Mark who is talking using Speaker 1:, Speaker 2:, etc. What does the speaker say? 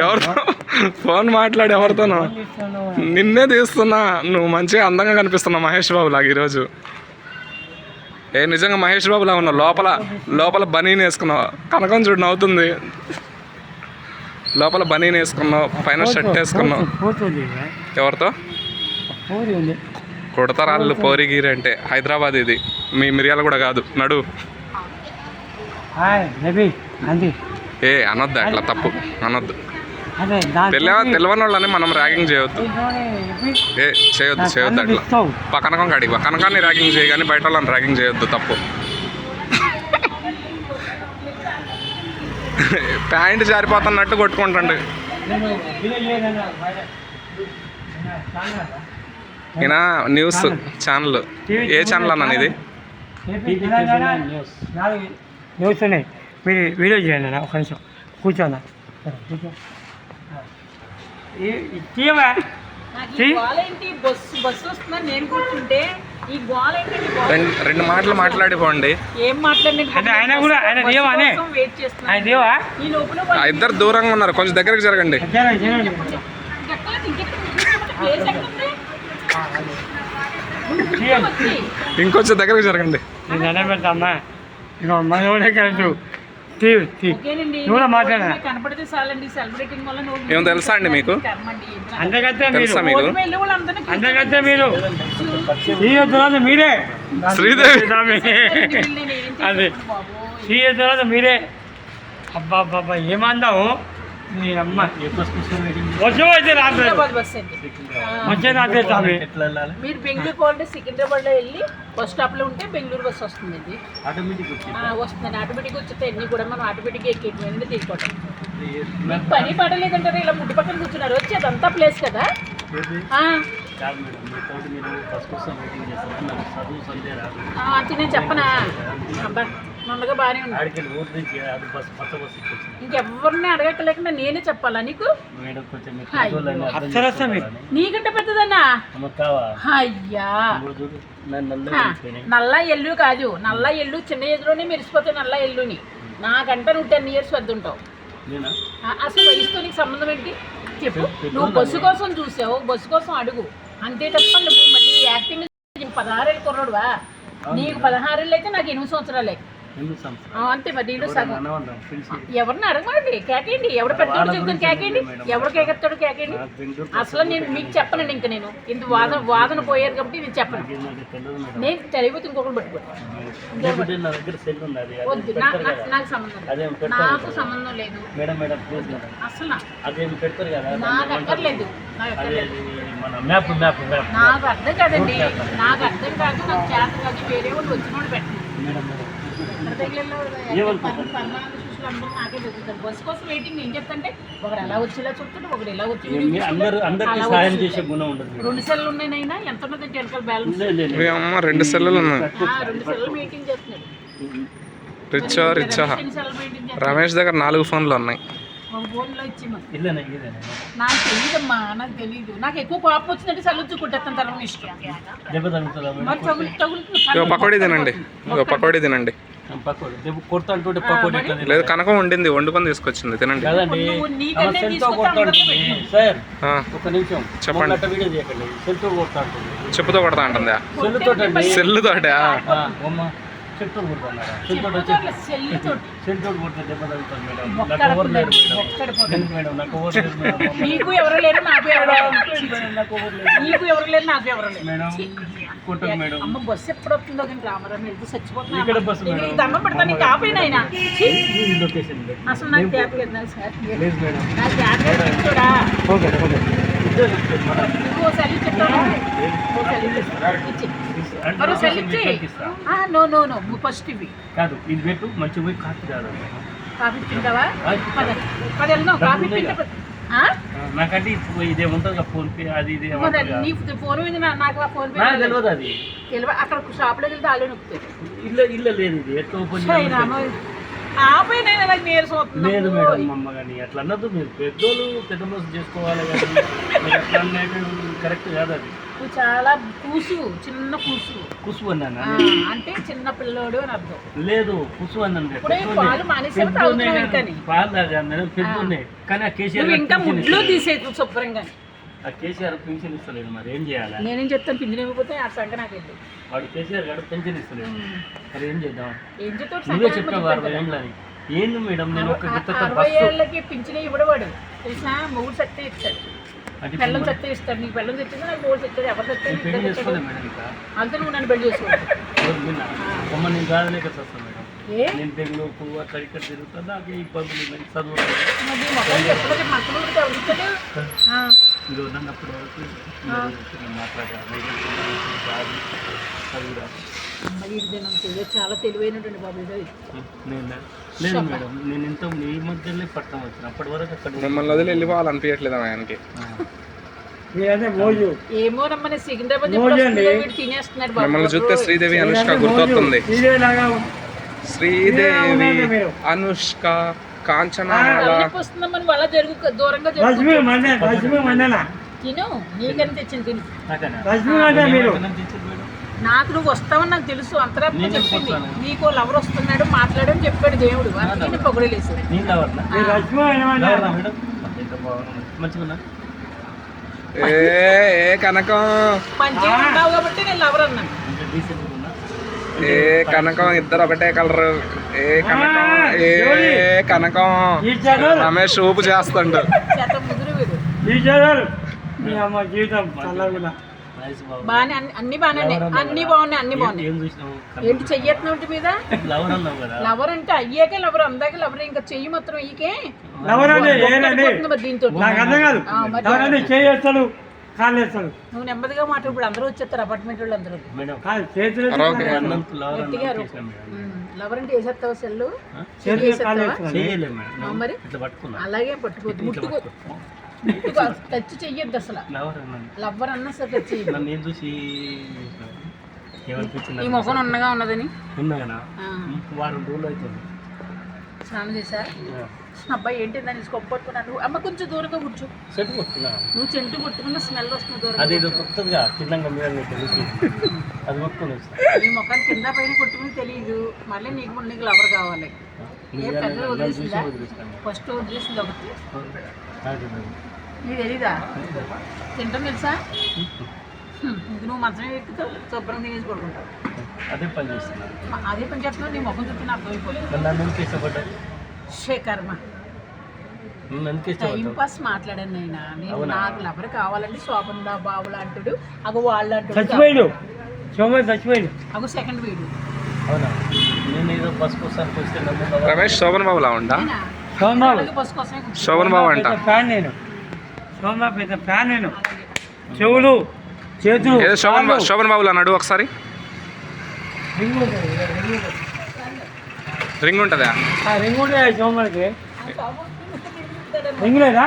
Speaker 1: ఎవరితో ఫోన్ మాట్లాడి ఎవరితోనో. నిన్నే తీస్తున్నా. నువ్వు మంచిగా అందంగా కనిపిస్తున్నావు మహేష్ బాబు లాగా ఈరోజు. ఏ నిజంగా మహేష్ బాబు లాగా ఉన్నావు. లోపల లోపల బనీని వేసుకున్నావు. కనకం చూడు నవ్వుతుంది. లోపల బనీని వేసుకున్నావు. పైన షర్ట్ వేసుకున్నావు. ఎవరితో?
Speaker 2: పోరి
Speaker 1: కుడతరాళ్ళు పోరిగిరి అంటే. హైదరాబాద్ ఇది. మీ మిరియాలు కూడా కాదు. నడు. ఏ అనొద్దు అట్లా తప్పు అనొద్దు. తెలియ తెలియని వాళ్ళని మనం ర్యాగింగ్ చేయొద్దు. ఏ చేయొద్దు చేయొద్దు అట్లా.
Speaker 2: ఇస్తావు
Speaker 1: కనకం కాడికి కనకాన్ని ర్యాగింగ్ చేయి కానీ బయట వాళ్ళని ర్యాగింగ్ చేయొద్దు తప్పు. ప్యాంట్ జారిపోతున్నట్టు కొట్టుకుంటాండి. ఈయన న్యూస్ ఛానల్. ఏ ఛానల్ అన్న ఇది
Speaker 2: న్యూస్ ఉన్నాయి మీరు వీడియో చేయండి అన్న ఒక నిమిషం. కూర్చో?
Speaker 1: రెండు మాటలు మాట్లాడిపోండి.
Speaker 3: ఏం మాట్లాడి
Speaker 2: అంటే ఆయన కూడా ఆయన దేవానే
Speaker 3: వెయిట్ చేస్తున్నా
Speaker 2: ఆయన దేవా
Speaker 3: ఈ లోపల
Speaker 1: ఆ ఇద్దరు దూరంగా ఉన్నారు. కొంచెం దగ్గరికి జరగండి. ఇంకొంచెం దగ్గరికి జరగండి.
Speaker 2: నేను మనోడే నువ్వు
Speaker 1: ఏమో తెలుసా అండి మీకు? తెలుసా మీకు?
Speaker 2: అంతకంటే మీరు. మీరే.
Speaker 1: శ్రీదేవి.
Speaker 2: అదే. తర్వాత మీరే. అబ్బా అబ్బా ఏమందాము
Speaker 3: సికింద్రాబాద్ మీరు బెంగళూరు పోవాలంటే సికింద్రాబాద్లో వెళ్ళి బస్ స్టాప్లో ఉంటే బెంగళూరు బస్ వస్తుందండి. ఆ, వస్తుందండి. ఆటోమేటిక్గా వచ్చేస్తే అన్నీ కూడా మనం ఆటోమేటిక్గా ఎక్కేటువంటి తీసుకోవటం మీకు పని పడలేదంటారు? ఇలా ముడ్డు పక్కన కూర్చున్నారు. వచ్చి అదంతా ప్లేస్ కదా? ఆ, ఆ, అంటే నేను చెప్పనా? అబ్బా. మొన్నగా బాగానే ఉంది. ఇంకెవరిని అడగక్కలేకుండా నేనే చెప్పాలా నీకు?
Speaker 2: మీరు
Speaker 3: నీకంటే పెద్దదన్నా? అయ్యా. హా, నల్ల ఎల్లు కాదు. నల్ల ఎల్లు చిన్న ఎదురునే మెరిసిపోతాయి నల్ల ఎల్లుని. నాకంటే నువ్వు టెన్ ఇయర్స్ పెద్ద ఉంటావు ఆ, అసలు వయసుతో నీకు సంబంధం ఏంటి? చెప్పు. నువ్వు బస్సు కోసం చూసావు బస్సు కోసం అడుగు. అంతే తప్ప నువ్వు మళ్ళీ యాక్టింగ్ పదహారేళ్ళు కుర్రాడువా నీకు పదహారేళ్ళు అయితే నాకు ఎనిమిది సంవత్సరాలే. అంతే మరి నీళ్ళు సగం. ఎవరిని అడగమండి? కేకేయండి. ఎవడు పెద్దోడు చెప్తాను కేకేయండి? ఎవడు కేకెత్తాడు కేకేయండి? అసలు నేను మీకు చెప్పనండి ఇంక నేను. ఇంత వాదన వాదన పోయారు కాబట్టి నేను చెప్పను. నేను తెలియపోతే ఇంకొకరు పట్టుకోండి వద్దు. నాకు సంబంధం నాకు సంబంధం లేదు. అసలు నాకు అక్కర్లేదు. నాకు అర్థం కాదండి. నాకు అర్థం కాదు. నాకు చేత కాదు. వేరే వాళ్ళు వచ్చిన వాళ్ళు పెట్టండి రెండు సెల్లు ఎంత ఉన్నది బ్యాలెన్స్?
Speaker 1: రెండు సెల్లులు ఉన్నాయి.
Speaker 3: రెండు సెల్లు చేస్తున్నాడు
Speaker 1: రిచ్చా రిచ్చా.
Speaker 3: సెల్లు చేస్తున్నాడు
Speaker 1: రమేష్ దగ్గర నాలుగు ఫోన్లు ఉన్నాయి.
Speaker 3: ఫోన్లో నాకు తెలియదమ్మా నాకు తెలియదు నాకు ఎక్కువ కోపం వచ్చిందంటే సల్లుచ్చు కుట్టేస్తాను తల ఇష్టం.
Speaker 1: పకోడీ తినండి. పకోడీ తినండి.
Speaker 4: పకోడి. కొడతాంటుంటే పకోడి?
Speaker 1: లేదు కనకం వండింది వండుకొని తీసుకొచ్చింది తినండి.
Speaker 4: సెల్తో కొడతాంటుంది. సార్ ఒక నిమిషం.
Speaker 1: చెప్పండి.
Speaker 4: మొన్నట్ట వీడియో చేయకండి సెల్తో కొడతాంటుంది.
Speaker 1: చెప్పుతో కొడతా అంటుందా
Speaker 4: సెల్లుతో
Speaker 1: సెల్లుతోటా
Speaker 4: అమ్మ చెట్టు కొడుతున్నారా సెల్తో వచ్చి సెల్తో కొడితే దెబ్బ తగ్గుతుంది మేడం. నాకు ఎవరు లేరు మేడం. లేదు. మేడం? నాకు ఎవరు లేరు మేడం.
Speaker 3: నీకు ఎవరు లేరు నాకు ఎవరు
Speaker 4: నాకు ఎవరు లేరు
Speaker 3: నీకు ఎవరు లేరు నాకు ఎవరు లేరు.
Speaker 4: మేడం కొట్టదు మేడం.
Speaker 3: అమ్మ బస్సు ఎప్పుడు వస్తుందో కానీ రామరామ వెళ్తూ చచ్చిపోతున్నా
Speaker 4: ఇక్కడ బస్సు మేడం.
Speaker 3: ఈ దండం పెడతాను నీకు ఆపేనా ఆయన
Speaker 4: ఇది.
Speaker 3: అసలు నాకు తేపలేదు సార్
Speaker 4: లేదు మేడం.
Speaker 3: నాకు తేపలేదు చూడా.
Speaker 4: Okay okay. చెప్తారు మేడం.
Speaker 3: నువ్వు నో నో నో ఫస్ట్ ఇవి.
Speaker 4: కాదు ఇది పెట్టు మంచిగా పోయి కాఫీ తాగాలి
Speaker 3: కాఫీ తింటావా. పద వెళ్దాం కాఫీ తింటే?
Speaker 4: నాకంటే ఇదే ఉంటుంది ఫోన్ పే అది ఇది
Speaker 3: నీ ఫోన్ మీద నాకు ఫోన్ పే
Speaker 4: తెలియదు అది.
Speaker 3: తెలివ అక్కడ షాప్లోకి వెళ్తే ఆలో నొక్కుతాయి
Speaker 4: ఇల్లు ఇల్లు లేదు ఇది. ఎట్లా ఓపెన్
Speaker 3: ఆపై ఇలా నీరసం
Speaker 4: లేదు
Speaker 3: వస్తున్నాను
Speaker 4: మేడం అమ్మ కానీ అట్లా అన్నది మీరు పెద్దోళ్ళు పెద్ద మోసం చేసుకోవాలి కానీ మీరు అట్లా అనేది కరెక్ట్ కాదు అది.
Speaker 3: నువ్వు చాలా కూసు చిన్న కూసు.
Speaker 4: కుసు అన్నాను?
Speaker 3: ఆ, అంటే చిన్న పిల్లోడు అని అర్థం.
Speaker 4: లేదు కుసు అన్నాను
Speaker 3: ఇప్పుడే పాలు మానేసావు తాగుతున్నావు ఇంకాని.
Speaker 4: పాలు తాగాను మేడం పెద్దోనే కానీ ఆ కేసీఆర్
Speaker 3: నువ్వు
Speaker 4: గారు
Speaker 3: ఇంకా ముడ్లు. తీసేది శుభ్రంగా
Speaker 4: ఆ కేసీఆర్ పింఛన్ ఇస్తలేదు మరి ఏం చేయాలి?
Speaker 3: నేనేం చెప్తాను పింఛన్ ఇవ్వకపోతే ఆ సంగ నాకు వెళ్ళి
Speaker 4: వాడు కేసీఆర్ గారు పెన్షన్ ఇస్తలేదు మరి ఏం చేద్దాం?
Speaker 3: ఏం చెప్తావు
Speaker 4: నువ్వే చెప్పావు అరవై ఏంది మేడం? నేను ఒక
Speaker 3: అరవై ఏళ్ళకి పింఛన్ ఇవ్వడవాడు. తెలిసినా మూడు సత్తే ఇస్తాడు. బెల్లం సత్తే ఇస్తాడు. నీకు బెల్లం తెచ్చింది? నాకు మూడు సత్తే ఎవరు సత్తే?
Speaker 4: నేను పెళ్ళి చేసుకోలేదు మేడం ఇంకా.
Speaker 3: అంతా నువ్వు నన్ను పెళ్ళి చేసుకోవాలి
Speaker 4: అమ్మ నేను కాదలేక వస్తాను మేడం. నేను బెంగళూరుకు అక్కడ ఇక్కడ తిరుగుతా నాకే ఇబ్బందులు చదువు
Speaker 3: మరి
Speaker 4: ఉన్నప్పుడు వరకు
Speaker 3: తెలియదు చాలా తెలివైనటువంటి బాబు
Speaker 4: లేదు మేడం. నేను ఇంత ఈ మధ్యలో పట్టణం వచ్చిన అప్పటి వరకు అక్కడ
Speaker 1: మిమ్మల్ని వదిలి వెళ్ళిపోవాలనిపించట్లేదు ఆయనకి. మిమ్మల్ని చూస్తే శ్రీదేవి అనుష్క గుర్తొస్తుంది. శ్రీదేవి అనుష్క. కాంచనాల
Speaker 3: వాళ్ళ జరుగు దూరంగా
Speaker 2: మండ మండన
Speaker 3: తిను నీకని తెచ్చింది తిను.
Speaker 2: మండ మీరు?
Speaker 3: నాకు నువ్వు వస్తావని నాకు తెలుసు అంతరాత్మ చెప్పింది. నీకు లవర్ వస్తున్నాడు మాట్లాడని చెప్పాడు దేవుడు. అందుకని పొగడలేసు
Speaker 1: ఏ కనకం.
Speaker 3: మంచిగా ఉన్నావు కాబట్టి నేను లవర్ అన్నాను
Speaker 1: ఏ కనకం ఇద్దరు ఒకటే కలరు ఏ కనకం ఏ కనకం రమేష్ ఊపు చేస్తాడు
Speaker 3: బాగానే అన్ని బాగానే అన్ని బాగున్నాయి అన్ని బాగున్నాయి ఏంటి చెయ్యత్నోటి మీద
Speaker 4: లవర్ అన్నావు కదా
Speaker 3: లవర్ అంటే అయ్యాకే లవర్ అందాక లవర్ ఇంకా చెయ్యి మాత్రం ఈకే దీంతో
Speaker 2: వేస్తాడు
Speaker 3: నువ్వు నెమ్మదిగా మాట ఇప్పుడు అందరూ వచ్చేస్తారు అపార్ట్మెంట్ వాళ్ళు అందరూ.
Speaker 2: కాదు చేతులు
Speaker 4: లవర్
Speaker 3: అంటే వేసేస్తావు సెల్లు? మరి?
Speaker 4: ఇట్లా పట్టుకున్నా.
Speaker 3: అలాగే పట్టుకోవద్దు. ముట్టుకో టచ్ చెయ్యొద్దు అసలు. లవ్వర్ అన్నా సరే టచ్
Speaker 4: ఏమనిపించింది
Speaker 3: ఈ ముఖం ఉన్నగా ఉన్నదని?
Speaker 4: ఉన్నాగనా?
Speaker 3: ఆ,
Speaker 4: వారం రోజులు అవుతుంది.
Speaker 3: స్నానం చేశా అబ్బాయి ఏంటి దాన్ని స్కొప్ప పట్టుకున్నాను అమ్మ కొంచెం దూరంగా కూర్చో.
Speaker 4: సెట్ కొట్టుకున్నా?
Speaker 3: నువ్వు చెంటు కొట్టుకున్న స్మెల్ వస్తుంది దూరంగా
Speaker 4: అదేదో కొత్తగా తిన్నాక మీద నీకు రుచి. అది కొట్టుకొని
Speaker 3: నీ ముఖాన్ని కింద పైన కొట్టుకుని తెలియదు మళ్ళీ నీకు ముందు నీకు లవర్ కావాలి. ఏ పెద్ద వదిలేసిందా? ఫస్ట్ వదిలేసింది ఒకటి.
Speaker 4: నాకు
Speaker 3: తెలీదా? తింటాం తెలుసా? నువ్వు మంచమే ఎక్కుతావు శుభ్రం తినేసి పడుకుంటావు.
Speaker 4: అదే పని చేస్తున్నాను
Speaker 3: అదే పని చెప్తున్నావు నీ ముఖం చూస్తే నాకు
Speaker 4: ఇష్టపడ్డా
Speaker 3: శేఖర్మ టైం పాస్ మాట్లాడాను నేను. నేను? నాకు లవర్ కావాలంటే శోభన్ బాబు లాంటుడు అగో వాళ్ళు అంటాడు
Speaker 2: చచ్చిపోయిండు.
Speaker 3: అగో సెకండ్ వీడు.
Speaker 4: అవునా? నేను ఏదో బస్ కోసం వస్తే నన్ను lover-
Speaker 1: రమేష్ శోభన్ బాబులా
Speaker 2: సోమబాబు
Speaker 3: అలాగే బస్సు కోసమే కూర్చో.
Speaker 1: శోభన్ బాబు అంట.
Speaker 2: ఫ్యాన్ నేను సోమబాబు పెద్ద ఫ్యాన్ నేను. చెవులు. చేతులు
Speaker 1: శోభన్. శోభన్ బాబులా అన్నాడు ఒకసారి
Speaker 2: రింగ్ ఉంటుంది, రింగ్ ఉంటుంది.
Speaker 1: రింగ్ ఉంటుందా
Speaker 2: ఆ రింగ్ ఉంటే సోమవారికి
Speaker 3: ఆ శోభన్ ముట్టు తిరుగుతాడేమో.
Speaker 2: రింగ్ లేదా